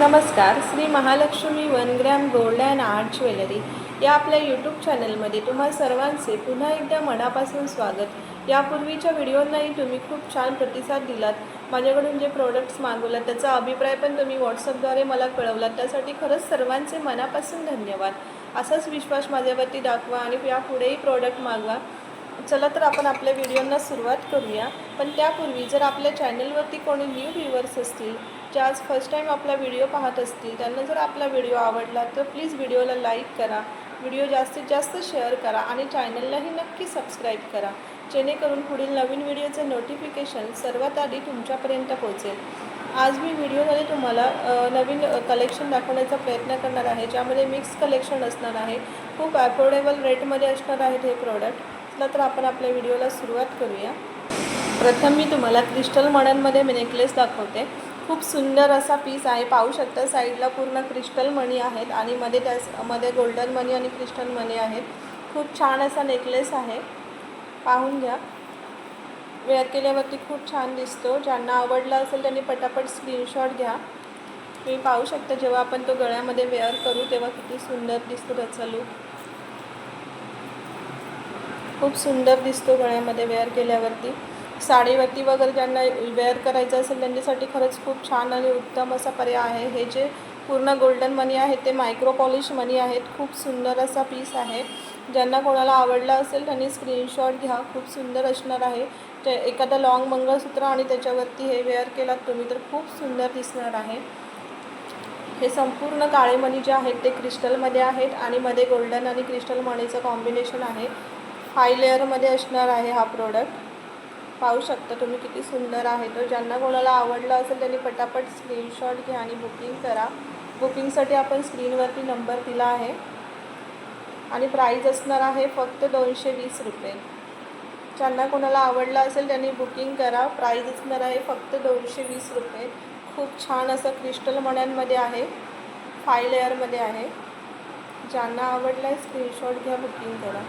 नमस्कार Shri Mahalakshmi one gram gold and art jewellery या आपल्या यूट्यूब चॅनलमध्ये तुम्हा सर्वांचे पुन्हा एकदा मनापासून स्वागत. यापूर्वीच्या व्हिडिओंनाही तुम्ही खूप छान प्रतिसाद दिलात. माझ्याकडून जे प्रोडक्ट्स मागवलात त्याचा अभिप्राय पण तुम्ही व्हॉट्सअपद्वारे मला कळवलात. त्यासाठी खरंच सर्वांचे मनापासून धन्यवाद. असाच विश्वास माझ्यावरती दाखवा आणि यापुढेही प्रोडक्ट मागवा. चला तर आपण आपल्या व्हिडिओंना सुरुवात करूया. पण त्यापूर्वी जर आपल्या चॅनलवरती कोणी न्यू व्ह्युअर्स असतील जे आज फर्स्ट टाईम आपला व्हिडिओ पाहत असतील त्यांना जर आपला व्हिडिओ आवडला तर प्लीज व्हिडिओला लाईक करा. व्हिडिओ जास्तीत जास्त शेअर करा आणि चॅनललाही नक्की सबस्क्राईब करा. जेणेकरून पुढील नवीन व्हिडिओचं नोटिफिकेशन सर्वात आधी तुमच्यापर्यंत पोहोचेल. आज मी व्हिडिओमध्ये तुम्हाला नवीन कलेक्शन दाखवण्याचा प्रयत्न करणार आहे ज्यामध्ये मिक्स कलेक्शन असणार आहे. खूप अफोर्डेबल रेटमध्ये असणार आहेत हे प्रोडक्ट चला तर आपण आपल्या व्हिडिओला सुरुवात करूया. प्रथम मी तुम्हाला क्रिस्टल मण्यांमध्ये मी नेकलेस दाखवते. खूप सुंदर असा पीस आहे. पाहू शकता साईडला पूर्ण क्रिस्टल मणी आहेत आणि मध्ये त्यास मध्ये गोल्डन मनी आणि क्रिस्टल मणी आहेत. खूप छान असा नेकलेस आहे. पाहून घ्या. वेअर केल्यावरती खूप छान दिसतो. ज्यांना आवडला असेल त्यांनी पटापट स्क्रीनशॉट घ्या. तुम्ही पाहू शकता जेव्हा आपण तो गळ्यामध्ये वेअर करू तेव्हा किती सुंदर दिसतो त्याचा लूक खूप सुंदर दिसतो गळ्यामध्ये वेअर केल्यावरती. साडीवरती वगैरे ज्यांना वेअर करायचं असेल त्यांच्यासाठी खरंच खूप छान आणि उत्तम असा पर्याय आहे. हे जे पूर्ण गोल्डन मनी आहेत ते मायक्रो पॉलिश मनी आहेत. खूप सुंदर असा पीस आहे. ज्यांना कोणाला आवडला असेल त्यांनी स्क्रीनशॉट घ्या. खूप सुंदर असणार आहे. ते एखादा लॉंग मंगळसूत्र आणि त्याच्यावरती हे वेअर केलात तुम्ही तर खूप सुंदर दिसणार आहे. हे संपूर्ण काळे मणी जे आहेत ते क्रिस्टलमध्ये आहेत आणि मध्ये गोल्डन आणि क्रिस्टल मणीचं कॉम्बिनेशन आहे. हाय लेअरमध्ये असणार आहे हा प्रोडक्ट पाहू शकता तुम्ही किती सुंदर आहे. तर ज्यांना कोणाला आवडलं असेल त्यांनी पटापट स्क्रीनशॉट घ्या आणि बुकिंग करा. बुकिंगसाठी आपण स्क्रीनवरती नंबर दिला आहे. आणि प्राईज असणार आहे फक्त दोनशे वीस रुपये. ज्यांना कोणाला आवडलं असेल त्यांनी बुकिंग करा. प्राईज असणार आहे फक्त दोनशे वीस रुपये. खूप छान असं क्रिस्टल मण्यांमध्ये आहे. फाय लेअरमध्ये आहे. ज्यांना आवडलं आहे स्क्रीनशॉट घ्या बुकिंग करा.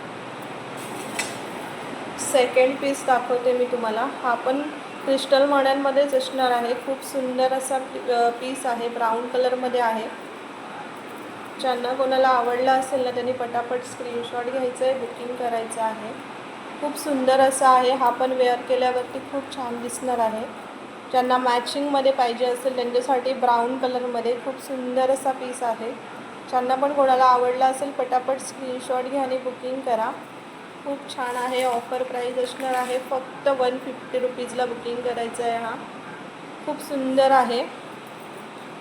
सेकंड पीस दाखवते मी तुम्हाला. हा पण क्रिस्टल मण्यांमध्येच असणार आहे. खूप सुंदर असा पीस आहे. ब्राऊन कलरमध्ये आहे. ज्यांना कोणाला आवडला असेल ना त्यांनी पटापट स्क्रीनशॉट घ्यायचं आहे बुकिंग करायचं आहे. खूप सुंदर असा आहे. हा पण वेअर केल्यावरती खूप छान दिसणार आहे. ज्यांना मॅचिंगमध्ये पाहिजे असेल त्यांच्यासाठी ब्राऊन कलरमध्ये खूप सुंदर असा पीस आहे. ज्यांना पण कोणाला आवडला असेल पटापट स्क्रीनशॉट घ्या आणि बुकिंग करा. खूप छान आहे. ऑफर प्राईज असणार आहे. फक्त वन फिफ्टी रुपीजला बुकिंग करायचं आहे हा. खूप सुंदर आहे.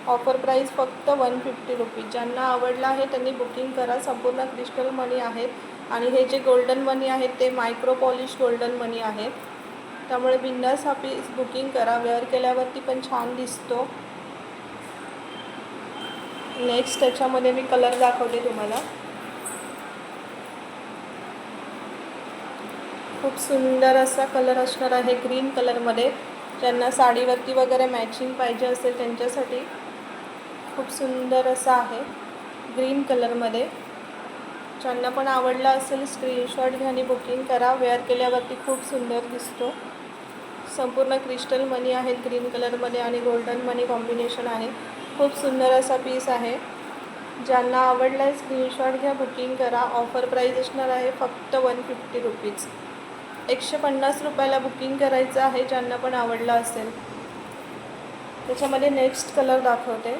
ऑफर प्राईस फक्त वन फिफ्टी रुपीज ज्यांना आवडला आहे त्यांनी बुकिंग करा. संपूर्ण क्रिस्टल मनी आहेत आणि हे जे गोल्डन मनी आहेत ते मायक्रो पॉलिश गोल्डन मनी आहेत त्यामुळे बिंदास हा पीस बुकिंग करा. वेअर केल्यावरती पण छान दिसतो. नेक्स्ट त्याच्यामध्ये मी कलर दाखवते तुम्हाला. खूप सुंदर असा कलर असणार आहे ग्रीन कलरमध्ये. ज्यांना साडीवरती वगैरे मॅचिंग पाहिजे असेल त्यांच्यासाठी खूप सुंदर असा आहे ग्रीन कलरमध्ये. ज्यांना पण आवडला असेल स्क्रीनशॉट घ्या आणि बुकिंग करा. वेअर केल्यावरती खूप सुंदर दिसतो. संपूर्ण क्रिस्टल मनी आहेत ग्रीन कलरमध्ये आणि गोल्डन मनी कॉम्बिनेशन आहे. खूप सुंदर असा पीस आहे. ज्यांना आवडला आहे स्क्रीनशॉट घ्या बुकिंग करा. ऑफर प्राईज असणार आहे फक्त वन फिफ्टी रुपीज एकशे पन्नास रुपयाला बुकिंग करायचं आहे ज्यांना पण आवडला असेल. त्याच्यामध्ये नेक्स्ट कलर दाखवते.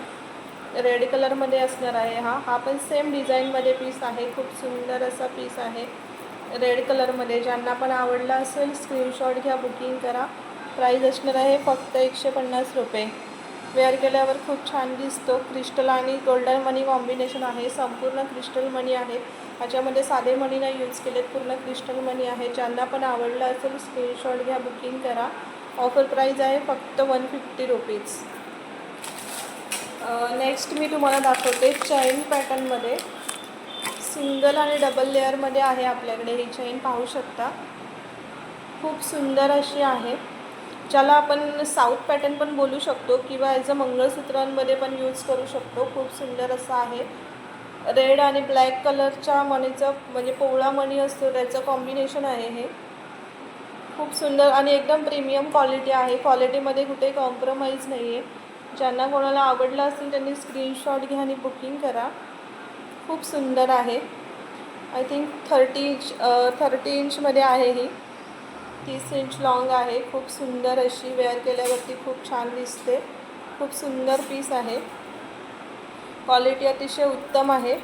रेड कलरमध्ये असणार आहे हा. हा पण सेम डिझाईनमध्ये पीस आहे. खूप सुंदर असा पीस आहे. रेड कलरमध्ये ज्यांना पण आवडला असेल स्क्रीनशॉट घ्या बुकिंग करा. प्राईज असणार आहे फक्त एकशे पन्नास रुपये. वेअर केल्यावर खूप छान दिसतो. क्रिस्टल आणि गोल्डन मनी कॉम्बिनेशन आहे. संपूर्ण क्रिस्टल मनी आहे. ह्याच्यामध्ये साधे मणी नाही यूज केलेत पूर्ण क्रिस्टल मनी आहे ज्यांना पण आवडलं असेल स्क्रीनशॉट घ्या बुकिंग करा. ऑफर प्राईज आहे फक्त वन फिफ्टी रुपीज नेक्स्ट मी तुम्हाला दाखवते चैन पॅटर्नमध्ये सिंगल आणि डबल लेअरमध्ये आहे आपल्याकडे ही चैन पाहू शकता. खूप सुंदर अशी आहे. ज्याला आपण साऊथ पॅटर्न पण बोलू शकतो किंवा ॲज अ मंगळसूत्रांमध्ये पण यूज करू शकतो. खूप सुंदर असं आहे. रेड आणि ब्लॅक कलरच्या मणीचं म्हणजे पोवळा मणी असतो त्याचं कॉम्बिनेशन आहे हे. खूप सुंदर आणि एकदम प्रीमियम क्वालिटी आहे. क्वालिटीमध्ये कुठे कॉम्प्रोमाइज नाही आहे ज्यांना कोणाला आवडलं असेल त्यांनी स्क्रीनशॉट घ्या आणि बुकिंग करा. खूप सुंदर आहे. I think thirty inch thirty इंचमध्ये आहे ही. तीस इंच लाँग आहे. खूप सुंदर अशी वेअर केल्यावरती खूप छान दिसते. खूप सुंदर पीस आहे. क्वालिटी अतिशय उत्तम आहे.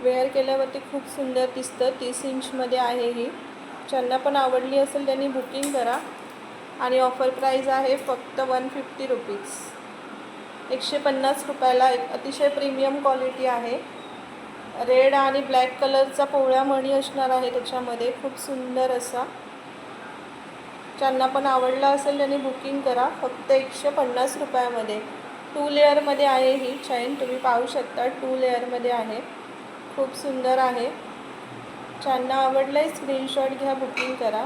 वेअर केल्यावरती खूप सुंदर दिसतं. तीस इंचमध्ये आहे ही. ज्यांना पण आवडली असेल त्यांनी बुकिंग करा. आणि ऑफर प्राईज आहे फक्त वन फिफ्टी रुपीज. एकशे पन्नास रुपयाला एक अतिशय प्रीमियम क्वालिटी आहे. रेड आणि ब्लॅक कलरचा पोवळ्या मणी असणार आहे त्याच्यामध्ये. खूप सुंदर असा. ज्यांना पण आवडला असेल त्यांनी बुकिंग करा. फक्त एकशे पन्नास रुपयामध्ये. टू लेअरमध्ये आहे ही चैन तुम्ही पाहू शकता टू लेअरमध्ये आहे. खूप सुंदर आहे. ज्यांना आवडलं आहे स्क्रीनशॉट घ्या बुकिंग करा.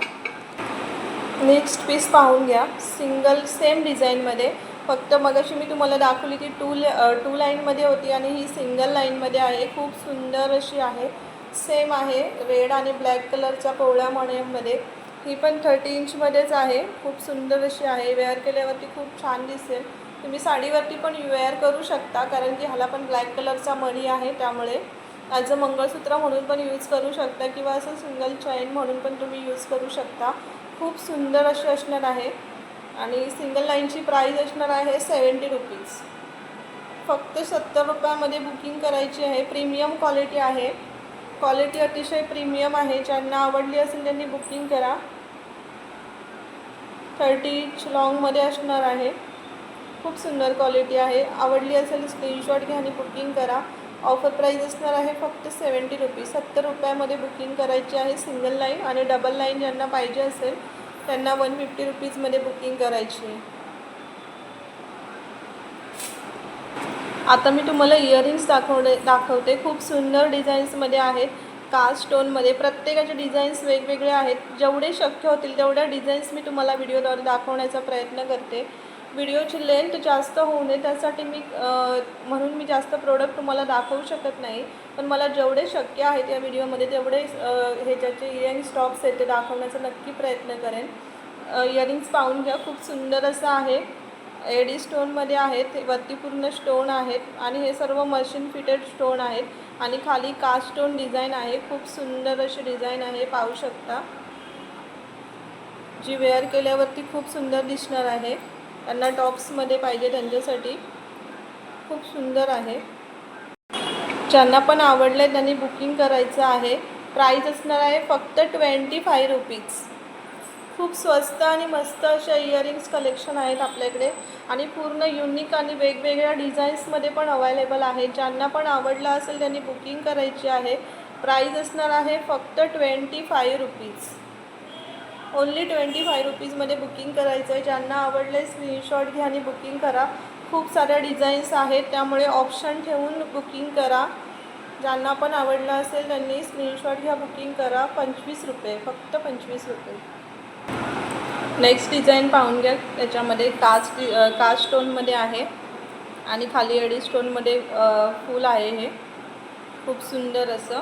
नेक्स्ट पीस पाहून घ्या. सिंगल सेम डिझाईनमध्ये फक्त मगाशी मी तुम्हाला दाखवली ती टू ले टू लाईनमध्ये होती आणि ही सिंगल लाईनमध्ये आहे. खूप सुंदर अशी आहे. सेम आहे. रेड आणि ब्लॅक कलरच्या पोवळ्या मण्यामध्ये ही पण थर्टी इंचमध्येच आहे. खूप सुंदर अशी आहे. वेअर केल्यावरती खूप छान दिसेल. तुम्ही साडीवरती पण वेअर करू शकता कारण की ह्याला पण ब्लॅक कलरचा मणी आहे त्यामुळे. ॲज अ मंगळसूत्र म्हणून पण यूज करू शकता किंवा असं सिंगल चैन म्हणून पण तुम्ही यूज करू शकता. खूप सुंदर अशी असणार आहे. आणि सिंगल लाईनची प्राईज असणार आहे सेवन्टी रुपीज फक्त सत्तर रुपयामध्ये बुकिंग करायची आहे. प्रीमियम क्वालिटी आहे. क्वालिटी अतिशय प्रीमियम आहे. ज्यांना आवडली असेल त्यांनी बुकिंग करा. थर्टी इंच लॉंगमध्ये असणार आहे. खूप सुंदर क्वालिटी आहे. आवडली असेल स्क्रीनशॉट घ्या आणि बुकिंग करा. ऑफर प्राईज असणार आहे फक्त सेवन्टी रुपीज सत्तर रुपयामध्ये बुकिंग करायची आहे सिंगल लाईन आणि डबल लाईन ज्यांना पाहिजे असेल त्यांना वन फिफ्टी रुपीजमध्ये बुकिंग करायची आहे. आता मी तुम्हाला इयरिंग्स दाखवणे दाखवते. खूप सुंदर डिझाईन्समध्ये आहेत. कास्ट स्टोनमध्ये प्रत्येकाचे डिझाईन्स वेगवेगळे आहेत. जेवढे शक्य होतील तेवढ्या डिझाईन्स मी तुम्हाला व्हिडिओद्वारे दाखवण्याचा प्रयत्न करते. व्हिडिओची लेंथ जास्त होऊ नये त्यासाठी मी म्हणून मी जास्त प्रोडक्ट तुम्हाला दाखवू शकत नाही. पण मला जेवढे शक्य आहेत या व्हिडिओमध्ये तेवढे ह्याच्याचे ज्याचे इयरिंग्स टॉप्स आहेत ते दाखवण्याचा नक्की प्रयत्न करेन. इयरिंग्स पाहून घ्या खूप सुंदर असं आहे. एडी स्टोनमध्ये आहेत वरती पूर्ण स्टोन आहेत आणि हे सर्व मशीन फिटेड स्टोन आहेत आणि खाली कास्ट स्टोन डिझाईन आहे. खूप सुंदर अशी डिझाईन आहे पाहू शकता. जी वेअर केल्यावरती खूप सुंदर दिसणार आहे. त्यांना टॉप्समध्ये पाहिजे त्यांच्यासाठी. खूप सुंदर आहे. ज्यांना पण आवडलं आहे त्यांनी बुकिंग करायचं आहे. प्राईज असणार आहे फक्त ट्वेंटी फाय रुपीज खूप स्वस्त आणि मस्त अशा इयरिंग्स कलेक्शन आहेत आपल्याकडे. आणि पूर्ण युनिक आणि वेगवेगळ्या डिझाईन्समध्ये पण अवेलेबल आहे. ज्यांना पण आवडलं असेल त्यांनी बुकिंग करायची आहे. प्राईज असणार आहे फक्त twenty five rupees only twenty five रुपीजमध्ये booking करायचं आहे. ज्यांना आवडलं आहे स्क्रीनशॉट घ्या आणि बुकिंग करा. खूप साऱ्या डिझाईन्स आहेत त्यामुळे ऑप्शन ठेवून बुकिंग करा. ज्यांना पण आवडलं असेल त्यांनी स्क्रीनशॉट घ्या बुकिंग करा. पंचवीस रुपये फक्त पंचवीस रुपये. नेक्स्ट डिझाईन पाहून घ्या त्याच्यामध्ये कास्ट कास्ट स्टोनमध्ये आहे. आणि खाली अडी स्टोनमध्ये फूल आहे हे. खूप सुंदर असं.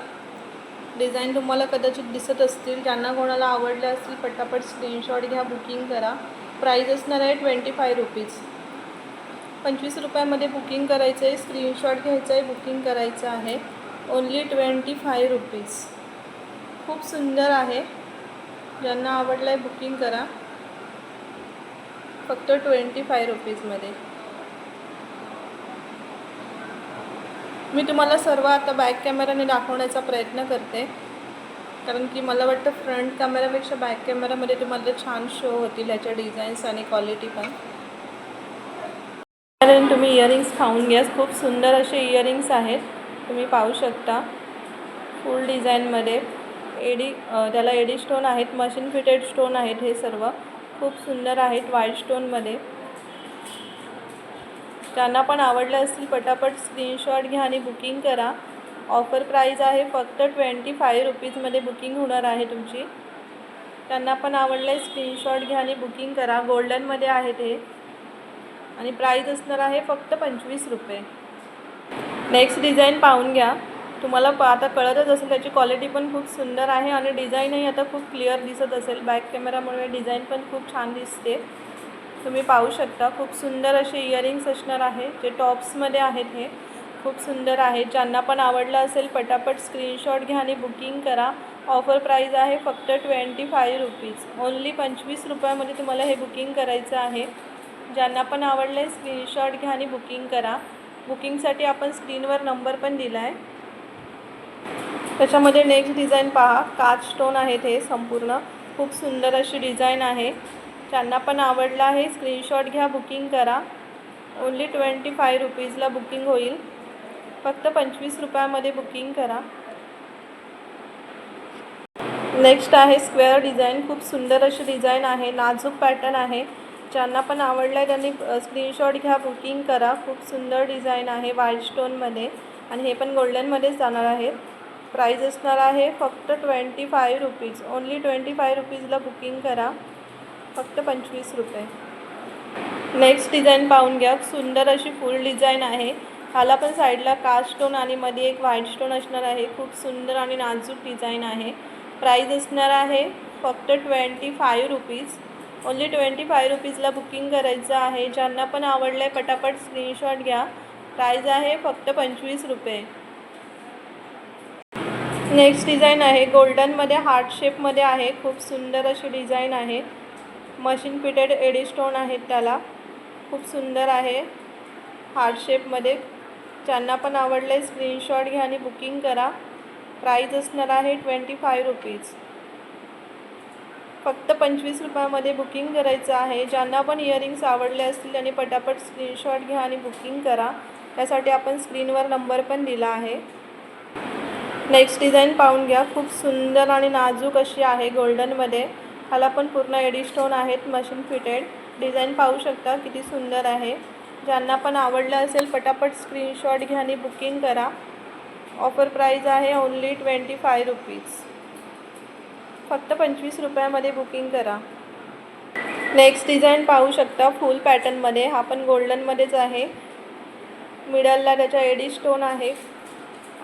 डिझाईन तुम्हाला कदाचित दिसत असतील. ज्यांना कोणाला आवडले असतील पटापट स्क्रीनशॉट घ्या बुकिंग करा. प्राईज असणार आहे ट्वेंटी फाय रुपीज पंचवीस रुपयामध्ये बुकिंग करायचं आहे स्क्रीनशॉट घ्यायचं आहे बुकिंग करायचं आहे. ओन्ली ट्वेंटी फाय रुपीज खूप सुंदर आहे. ज्यांना आवडलं आहे बुकिंग करा. फक्त ट्वेंटी फाय रुपीजमध्ये मी तुम्हाला सर्व आता बॅक कॅमेराने दाखवण्याचा प्रयत्न करते. कारण की मला वाटतं फ्रंट कॅमेरापेक्षा बॅक कॅमेरामध्ये तुम्हाला छान शो होतील ह्याच्या डिझाईन्स आणि क्वालिटी पण. कारण तुम्ही इयरिंग्स खाऊन घ्या. खूप सुंदर असे इयरिंग्स आहेत. तुम्ही पाहू शकता. फुल डिझाईनमध्ये एडी त्याला एडी स्टोन आहेत. मशीन फिटेड स्टोन आहेत हे सर्व. खूप सुंदर आहेत. व्हाईट स्टोनमध्ये ज्यांना पण आवडलं असतील पटापट स्क्रीनशॉट घ्या आणि बुकिंग करा. ऑफर प्राईज आहे फक्त ट्वेंटी फाय रुपीजमध्ये बुकिंग होणार आहे तुमची. त्यांना पण आवडलं आहे स्क्रीनशॉट घ्या आणि बुकिंग करा. गोल्डनमध्ये आहे ते आणि प्राईज असणार आहे फक्त पंचवीस रुपये. नेक्स्ट डिझाईन पाहून घ्या. तुम्हाला प आता कळतच असेल त्याची क्वालिटी पण खूप सुंदर आहे आणि डिझाईनही आता खूप क्लिअर दिसत असेल. बॅक कॅमेरामुळे डिझाईन पण खूप छान दिसते. तुम्ही पाहू शकता खूप सुंदर असे इयरिंग्स असणार आहे जे टॉप्समध्ये आहेत हे. खूप सुंदर आहे. ज्यांना पण आवडलं असेल पटापट स्क्रीनशॉट घ्या आणि बुकिंग करा. ऑफर प्राईज आहे फक्त ट्वेंटी फाईव्ह रुपीज ओन्ली पंचवीस रुपयामध्ये तुम्हाला हे बुकिंग करायचं आहे. ज्यांना पण आवडलं आहे स्क्रीनशॉट घ्या आणि बुकिंग करा. बुकिंगसाठी आपण स्क्रीनवर नंबर पण दिला आहे त्याच्यामध्ये नेक्स्ट डिझाईन पहा. काच स्टोन आहेत हे संपूर्ण. खूप सुंदर अशी डिझाईन आहे. त्यांना पण आवडला आहे स्क्रीनशॉट घ्या बुकिंग करा. ओन्ली ट्वेंटी फाय रुपीजला बुकिंग होईल. फक्त पंचवीस रुपयामध्ये बुकिंग करा. नेक्स्ट आहे स्क्वेअर डिझाईन खूप सुंदर अशी डिझाईन आहे. नाजूक पॅटर्न आहे. ज्यांना पण आवडलं आहे त्यांनी स्क्रीनशॉट घ्या बुकिंग करा. खूप सुंदर डिझाईन आहे व्हाईट स्टोनमध्ये आणि हे पण गोल्डनमध्येच जाणार आहे. प्राईज असणार आहे फक्त twenty five rupees only twenty five रुपीजला booking करा. फक्त पंचवीस रुपये. नेक्स्ट डिझाईन पाहून घ्या. सुंदर अशी फुल डिझाईन आहे. ह्याला पण साईडला कास्ट स्टोन आणि मध्ये एक व्हाईट स्टोन असणार आहे. खूप सुंदर आणि नाजूक डिझाईन आहे. प्राईज असणार आहे फक्त twenty five rupees only twenty five रुपीजला booking करायचं आहे. ज्यांना पण आवडलं आहे पटापट स्क्रीनशॉट घ्या. प्राईज आहे फक्त पंचवीस रुपये. नेक्स्ट डिझाईन आहे. गोल्डनमध्ये हार्ट शेपमध्ये आहे. खूप सुंदर अशी डिझाईन आहे. मशीन पिटेड एडी स्टोन आहेत त्याला. खूप सुंदर आहे. हार्ट शेपमध्ये ज्यांना पण आवडलं आहे स्क्रीनशॉट घ्या आणि बुकिंग करा. प्राईज असणार आहे ट्वेंटी फाय रुपीज. फक्त पंचवीस रुपयामध्ये बुकिंग करायचं आहे. ज्यांना पण इयरिंग्स आवडले असतील त्यांनी पटापट स्क्रीनशॉट घ्या आणि बुकिंग करा. त्यासाठी आपण स्क्रीनवर नंबर पण दिला आहे. नेक्स्ट डिझाईन पाहून घ्या. खूप सुंदर आणि नाजूक अशी आहे गोल्डनमध्ये ह्याला पण पूर्ण एडी स्टोन आहेत मशीन फिटेड. डिझाईन पाहू शकता किती सुंदर आहे. ज्यांना पण आवडलं असेल पटापट स्क्रीनशॉट घ्या आणि बुकिंग करा. ऑफर प्राईज आहे ओन्ली ट्वेंटी फाय रुपीज. फक्त पंचवीस रुपयामध्ये बुकिंग करा. नेक्स्ट डिझाईन पाहू शकता फुल पॅटर्नमध्ये हा पण गोल्डनमध्येच आहे. मिडलला त्याच्या एडी स्टोन आहे.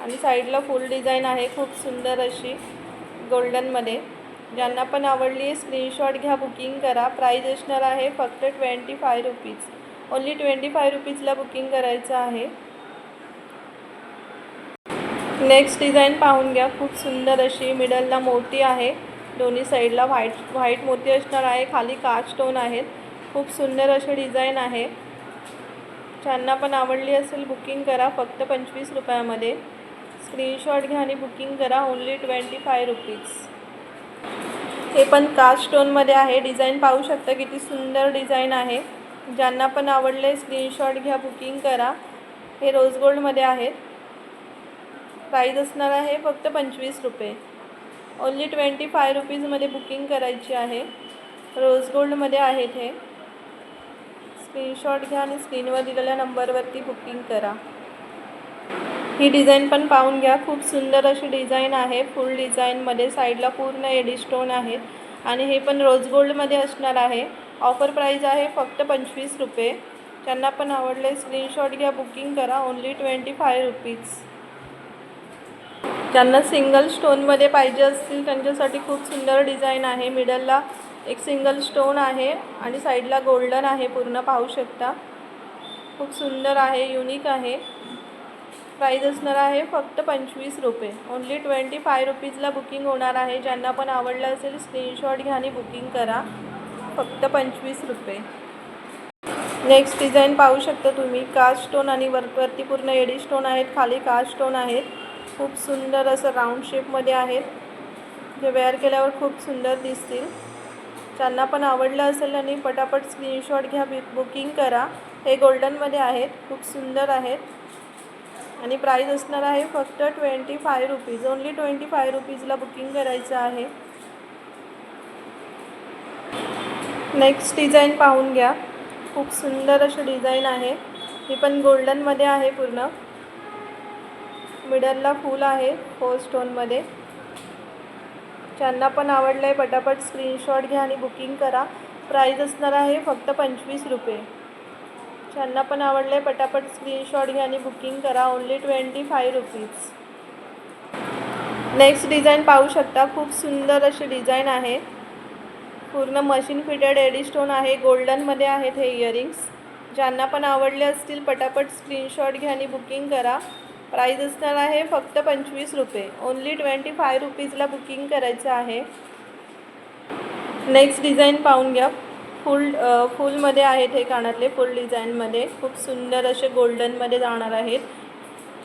आणि साईडला फुल डिझाईन आहे खूप सुंदर अशी गोल्डनमध्ये ज्यांना पण आवडली आहे स्क्रीनशॉट घ्या बुकिंग करा. प्राईज असणार आहे फक्त twenty five rupees only twenty five रुपीजला booking करायचं आहे. नेक्स्ट डिझाईन पाहून घ्या. खूप सुंदर अशी मिडलला मोती आहे. दोन्ही साईडला व्हाईट व्हाईट मोती असणार आहे. खाली काच स्टोन आहेत. खूप सुंदर असे डिझाईन आहे. ज्यांना पण आवडली असेल बुकिंग करा. फक्त पंचवीस रुपयामध्ये. स्क्रीनशॉट घ्या आणि बुकिंग करा. ओन्ली ट्वेंटी फाय रुपीज हे पण कास्ट स्टोनमध्ये आहे. डिझाईन पाहू शकता किती सुंदर डिझाईन आहे. ज्यांना पण आवडले स्क्रीनशॉट घ्या बुकिंग करा. हे रोज गोल्डमध्ये आहेत. प्राईज असणार आहे फक्त पंचवीस रुपये. ओन्ली ट्वेंटी फाय रुपीजमध्ये बुकिंग करायची आहे. रोज गोल्डमध्ये आहेत हे. स्क्रीनशॉट घ्या आणि स्क्रीनवर दिलेल्या नंबरवरती बुकिंग करा. ही डिझाईन पण पाहून घ्या. खूप सुंदर अशी डिझाईन आहे. फुल डिझाईनमध्ये साईडला पूर्ण एडी स्टोन आहे. आणि हे पण रोज गोल्डमध्ये असणार आहे. ऑफर प्राईज आहे फक्त पंचवीस रुपये. त्यांना पण आवडले स्क्रीनशॉट घ्या बुकिंग करा. Only twenty five rupees. ज्यांना सिंगल स्टोनमध्ये पाहिजे असतील त्यांच्यासाठी खूप सुंदर डिझाईन आहे. मिडलला एक सिंगल स्टोन आहे आणि साईडला गोल्डन आहे. पूर्ण पाहू शकता. खूप सुंदर आहे युनिक आहे. प्राईज असणार आहे फक्त पंचवीस रुपये. ओन्ली ट्वेंटी फाय रुपीजला बुकिंग होणार आहे. ज्यांना पण आवडलं असेल स्क्रीनशॉट घ्या आणि बुकिंग करा. फक्त पंचवीस रुपये. नेक्स्ट डिझाईन पाहू शकता तुम्ही. कास्ट स्टोन आणि वरती पूर्ण एडी स्टोन आहेत. खाली कास्ट स्टोन आहेत. खूप सुंदर असं राऊंड शेपमध्ये आहेत. जे वेअर केल्यावर खूप सुंदर दिसतील. ज्यांना पण आवडलं असेल आणि पटापट स्क्रीनशॉट घ्या बुकिंग करा. हे गोल्डनमध्ये आहेत. खूप सुंदर आहेत. आणि प्राईज असणार आहे फक्त twenty five rupees only twenty five रुपीजला booking करायचं आहे. नेक्स्ट डिझाईन पाहून घ्या. खूप सुंदर अशी डिझाईन आहे. ही पण गोल्डनमध्ये आहे पूर्ण. मिडलला फूल आहे फोर स्टोनमध्ये ज्यांना पण आवडलं आहे पटापट स्क्रीनशॉट घ्या आणि बुकिंग करा. प्राईज असणार आहे फक्त पंचवीस रुपये. त्यांना पण आवडलं आहे पटापट स्क्रीनशॉट घ्या आणि बुकिंग करा. Only twenty five rupees next design पाहू शकता. खूप सुंदर अशी डिझाईन आहे. पूर्ण मशीन फिटेड एडिस्टोन आहे. गोल्डनमध्ये आहेत हे इयरिंग्स ज्यांना पण आवडले असतील पटापट स्क्रीनशॉट घ्या आणि बुकिंग करा. प्राईज असणार आहे फक्त पंचवीस रुपये. ओन्ली ट्वेंटी फाय रुपीजला बुकिंग करायचं आहे. नेक्स्ट डिझाईन पाहून घ्या. फुल फुलमध्ये आहेत हे कानातले फुल डिझाईनमध्ये. खूप सुंदर असे गोल्डनमध्ये जाणार आहेत.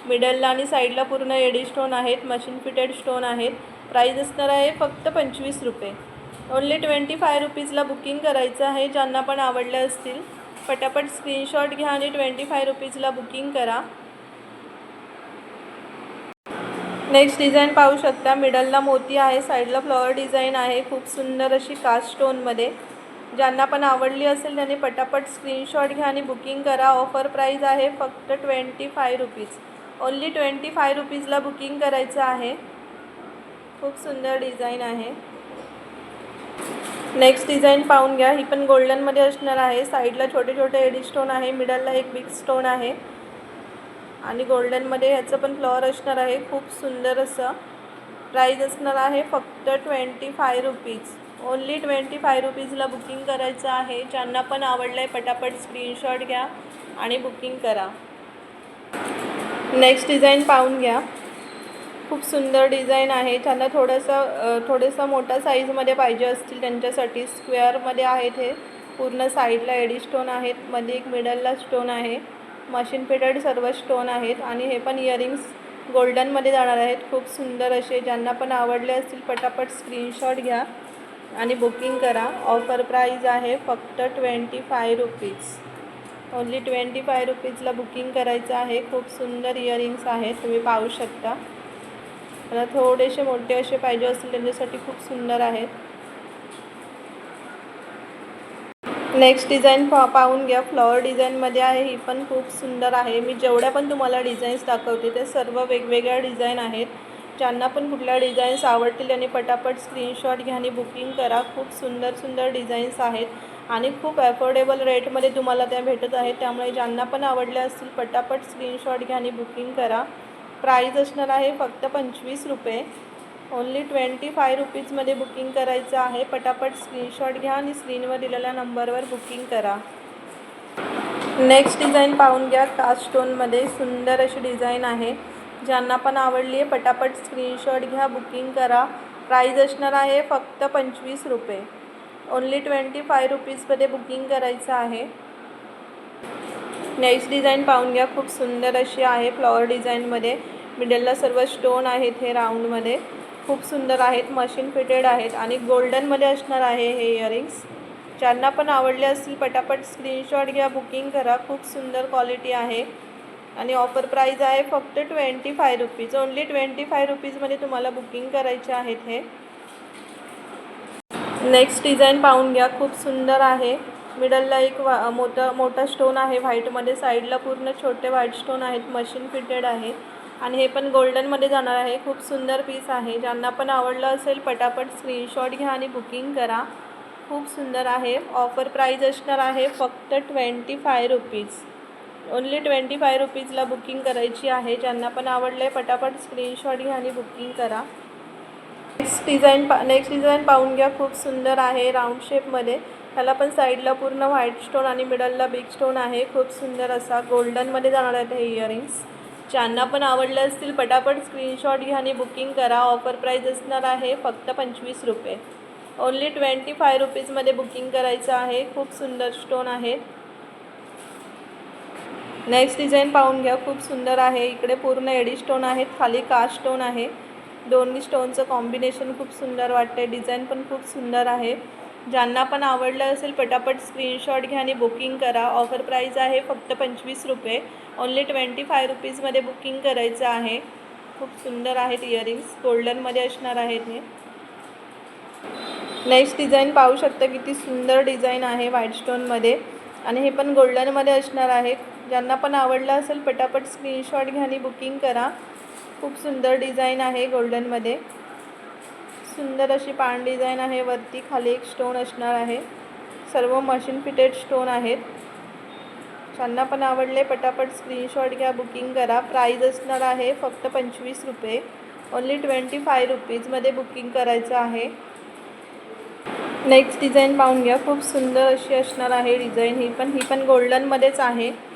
मिडलला आणि साईडला पूर्ण एडी स्टोन आहेत मशीन फिटेड स्टोन आहेत. प्राईज असणार आहे फक्त पंचवीस रुपये. ओन्ली ट्वेंटी फाय रुपीजला बुकिंग करायचं आहे ज्यांना पण आवडले असतील. पटापट स्क्रीनशॉट घ्या आणि ट्वेंटी फाय रुपीजला बुकिंग करा. नेक्स्ट डिझाईन पाहू शकता. मिडलला मोती आहे साईडला फ्लॉवर डिझाईन आहे. खूप सुंदर अशी कास्ट स्टोनमध्ये. ज्यांना पण आवडली असेल त्यांनी पटापट स्क्रीनशॉट घ्या आणि बुकिंग करा. ऑफर प्राईज आहे फक्त twenty five rupees only twenty five रुपीजला booking करायचं आहे. खूप सुंदर डिझाईन आहे. नेक्स्ट डिझाईन पाहून घ्या. ही पण गोल्डनमध्ये असणार आहे. साईडला छोटे छोटे एडी स्टोन आहे. मिडलला एक बिग स्टोन आहे. आणि गोल्डनमध्ये ह्याचं पण फ्लॉवर असणार आहे. खूप सुंदर असं प्राईज असणार आहे. फक्त twenty five rupees only twenty five रुपीजला booking करायचं आहे. ज्यांना पण आवडलं आहे पटापट स्क्रीनशॉट घ्या आणि बुकिंग करा. नेक्स्ट डिझाईन पाहून घ्या. खूप सुंदर डिझाईन आहे. त्यांना थोडंसं थोडंसं मोठ्या साईजमध्ये पाहिजे असतील त्यांच्यासाठी स्क्वेअरमध्ये आहेत हे. पूर्ण साईडला एडी स्टोन आहेत. मध्ये एक मिडलला स्टोन आहे. मशीन फिटेड सर्व स्टोन आहेत. आणि हे पण इयरिंग्स गोल्डनमध्ये जाणार आहेत. खूप सुंदर असे. ज्यांना पण आवडले असतील पटापट स्क्रीनशॉट घ्या. आणि बुकिंग करा. ऑफर प्राईज आहे फक्त twenty five rupees only twenty five रुपीजला booking करायचं आहे. खूप सुंदर इयरिंग्स आहेत. तुम्ही पाहू शकता. मला थोडेसे मोठे असे पाहिजे असतील त्यांच्यासाठी खूप सुंदर आहेत. नेक्स्ट डिझाईन पा पाहून घ्या. फ्लॉवर डिझाईनमध्ये आहे. ही पण खूप सुंदर आहे. मी जेवढ्या पण तुम्हाला डिझाईन्स दाखवते ते सर्व वेगवेगळ्या डिझाईन आहेत. ज्यांना पण कुठल्या डिझाईन्स आवडतील त्यांनी पटापट स्क्रीनशॉट घ्या आणि बुकिंग करा. खूप सुंदर सुंदर डिझाईन्स आहेत आणि खूप ॲफोर्डेबल रेटमध्ये तुम्हाला त्या भेटत आहेत. त्यामुळे ज्यांना पण आवडल्या असतील पटापट स्क्रीनशॉट घ्या आणि बुकिंग करा. प्राईज असणार आहे फक्त पंचवीस रुपये. ओन्ली ट्वेंटी फाय रुपीजमध्ये बुकिंग करायचं आहे. पटापट स्क्रीनशॉट घ्या आणि स्क्रीनवर दिलेल्या नंबरवर बुकिंग करा. नेक्स्ट डिझाईन पाहून घ्या. कास्ट स्टोनमध्ये सुंदर अशी डिझाईन आहे. ज्यांना पण आवडली आहे पटापट स्क्रीनशॉट घ्या बुकिंग करा. प्राईज असणार आहे फक्त पंचवीस रुपये. ओन्ली ट्वेंटी फाय रुपीजमध्ये बुकिंग करायचं आहे. नेक्स्ट डिझाईन पाहून घ्या. खूप सुंदर अशी आहे फ्लॉवर डिझाईनमध्ये मिडलला सर्व स्टोन आहेत हे राऊंडमध्ये खूप सुंदर आहेत मशीन फिटेड आहेत आणि गोल्डनमध्ये असणार आहे हे इयरिंग्स ज्यांना पण आवडले असतील पटापट स्क्रीनशॉट घ्या बुकिंग करा. खूप सुंदर क्वालिटी आहे. आणि ऑफर प्राईज आहे फक्त twenty five rupees only twenty five रुपीजमध्ये तुम्हाला बुकिंग करायचे आहेत हे. नेक्स्ट डिझाईन पाहून घ्या. खूप सुंदर आहे. मिडलला एक वा मोठा मोठा स्टोन आहे. व्हाईटमध्ये साईडला पूर्ण छोटे व्हाईट स्टोन आहेत. मशीन फिटेड आहे. आणि हे पण गोल्डनमध्ये जाणार आहे. खूप सुंदर पीस आहे. ज्यांना पण आवडलं असेल पटापट स्क्रीनशॉट घ्या आणि बुकिंग करा. खूप सुंदर आहे. ऑफर प्राईज असणार आहे फक्त twenty five rupees only twenty five रुपीजला booking करायची आहे. ज्यांना पण आवडलं आहे पटापट स्क्रीनशॉट घ्या आणि बुकिंग करा. नेक्स्ट डिझाईन पा नेक्स्ट डिझाईन पाहून घ्या. खूप सुंदर आहे राऊंड शेपमध्ये. त्याला पण साईडला पूर्ण व्हाईट स्टोन आणि मिडलला बिग स्टोन आहे. खूप सुंदर असा गोल्डनमध्ये जाणार आहेत हे इयरिंग्स. ज्यांना पण आवडले असतील पटापट स्क्रीनशॉट घ्या आणि बुकिंग करा. ऑफर प्राईज असणार आहे फक्त पंचवीस रुपये. ओन्ली ट्वेंटी फाय रुपीजमध्ये बुकिंग करायचं आहे. खूप सुंदर स्टोन आहेत नेक्स्ट डिझाईन पाहून घ्या. खूप सुंदर आहे. इकडे पूर्ण एडी स्टोन आहेत. खाली कास्ट स्टोन आहे. दोन्ही स्टोनचं कॉम्बिनेशन खूप सुंदर वाटते डिझाईन पण खूप सुंदर आहे. ज्यांना पण आवडलं असेल पटापट स्क्रीनशॉट घ्या आणि बुकिंग करा. ऑफर प्राईज आहे फक्त पंचवीस रुपये. ओन्ली ट्वेंटी फाय रुपीजमध्ये बुकिंग करायचं आहे. खूप सुंदर आहेत इयरिंग्स गोल्डनमध्ये असणार आहेत हे. नेक्स्ट डिझाईन पाहू शकता किती सुंदर डिझाईन आहे व्हाईट स्टोनमध्ये आणि हे पण गोल्डनमध्ये असणार आहे. ज्यांना पण आवडलं असेल पटापट स्क्रीनशॉट घ्या आणि बुकिंग करा. खूप सुंदर डिझाईन आहे गोल्डनमध्ये सुंदर अशी पान डिझाईन आहे वरती खाली एक स्टोन असणार आहे. सर्व मशीन फिटेड स्टोन आहेत. ज्यांना पण आवडले पटापट स्क्रीनशॉट घ्या बुकिंग करा. प्राईज असणार आहे फक्त पंचवीस रुपये. ओन्ली ट्वेंटी फाय रुपीजमध्ये बुकिंग करायचं आहे. नेक्स्ट डिझाईन पाहून घ्या. खूप सुंदर अशी असणार आहे डिझाईन ही पण ही पण गोल्डनमध्येच आहे.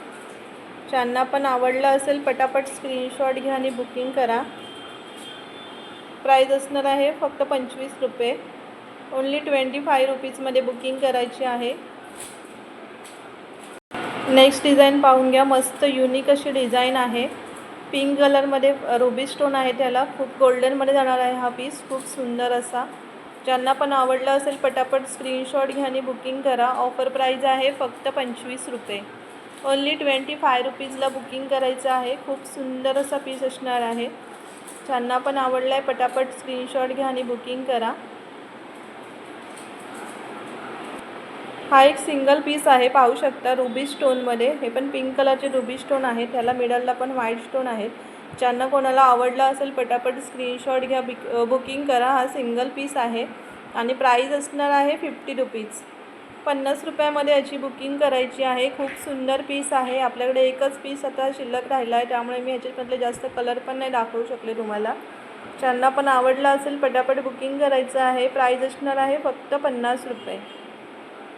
ज्यांना पण आवडलं असेल पटापट स्क्रीनशॉट घ्या आणि बुकिंग करा. प्राईज असणार आहे फक्त पंचवीस रुपये. ओन्ली ट्वेंटी फाय रुपीजमध्ये बुकिंग करायची आहे. नेक्स्ट डिझाईन पाहून घ्या. मस्त युनिक अशी डिझाईन आहे. पिंक कलरमध्ये रुबी स्टोन आहे त्याला. खूप गोल्डनमध्ये जाणार आहे हा पीस खूप सुंदर असा. ज्यांना पण आवडला असेल पटापट स्क्रीनशॉट घ्या आणि बुकिंग करा. ऑफर प्राईज आहे फक्त पंचवीस रुपये. ओन्ली ट्वेंटी फाय रुपीजला बुकिंग करायचं आहे. खूप सुंदर असा पीस असणार आहे. ज्यांना पण आवडलं आहे पटापट स्क्रीनशॉट घ्या आणि बुकिंग करा. हा एक सिंगल पीस आहे. पाहू शकता रुबी स्टोनमध्ये हे पण पिंक कलरचे रुबी स्टोन आहे त्याला मिडलला पण व्हाईट स्टोन आहेत. ज्यांना कोणाला आवडला असेल पटापट स्क्रीनशॉट घ्या बिक बुकिंग करा. हा सिंगल पीस आहे. आणि प्राईज असणार आहे फिफ्टी रुपीज पन्नास रुपयामध्ये याची बुकिंग करायची आहे. खूप सुंदर पीस आहे. आपल्याकडे एकच पीस आता शिल्लक राहिला आहे त्यामुळे मी ह्याच्यामधले जास्त कलर पण नाही दाखवू शकले तुम्हाला. ज्यांना पण आवडला असेल पटापट बुकिंग करायचं आहे. प्राईज असणार आहे फक्त पन्नास रुपये.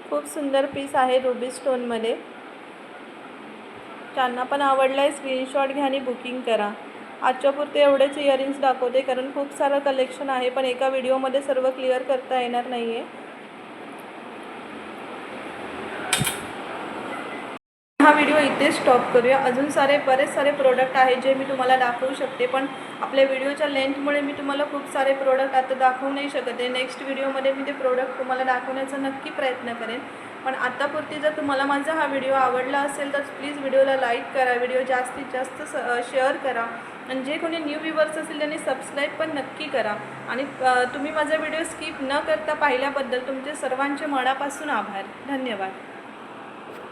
खूप सुंदर पीस आहे रुबी स्टोनमध्ये. ज्यांना पण आवडलं आहे स्क्रीनशॉट घ्या आणि बुकिंग करा. आजच्या पुरते एवढेच इयरिंग्स दाखवते कारण खूप सारं कलेक्शन आहे पण एका व्हिडिओमध्ये सर्व क्लिअर करता येणार नाही आहे हा व्हिडिओ इथे स्टॉप करूया. अजून सारे बरेच सारे प्रोडक्ट आहेत जे मी तुम्हाला दाखवू शकते पण आपल्या व्हिडिओच्या लेंथमुळे मी तुम्हाला खूप सारे प्रोडक्ट आता दाखवू नाही शकत आहे. नेक्स्ट व्हिडिओमध्ये मी ते प्रोडक्ट तुम्हाला दाखवण्याचा नक्की प्रयत्न करेन. पण आत्तापुरती जर तुम्हाला माझा हा व्हिडिओ आवडला असेल तर प्लीज व्हिडिओला लाईक करा. व्हिडिओ जास्तीत जास्त स शेअर करा. आणि जे कोणी न्यू व्ह्युअर्स असतील त्यांनी सबस्क्राईब पण नक्की करा. आणि तुम्ही माझा व्हिडिओ स्किप न करता पाहिल्याबद्दल तुमचे सर्वांचे मनापासून आभार. धन्यवाद.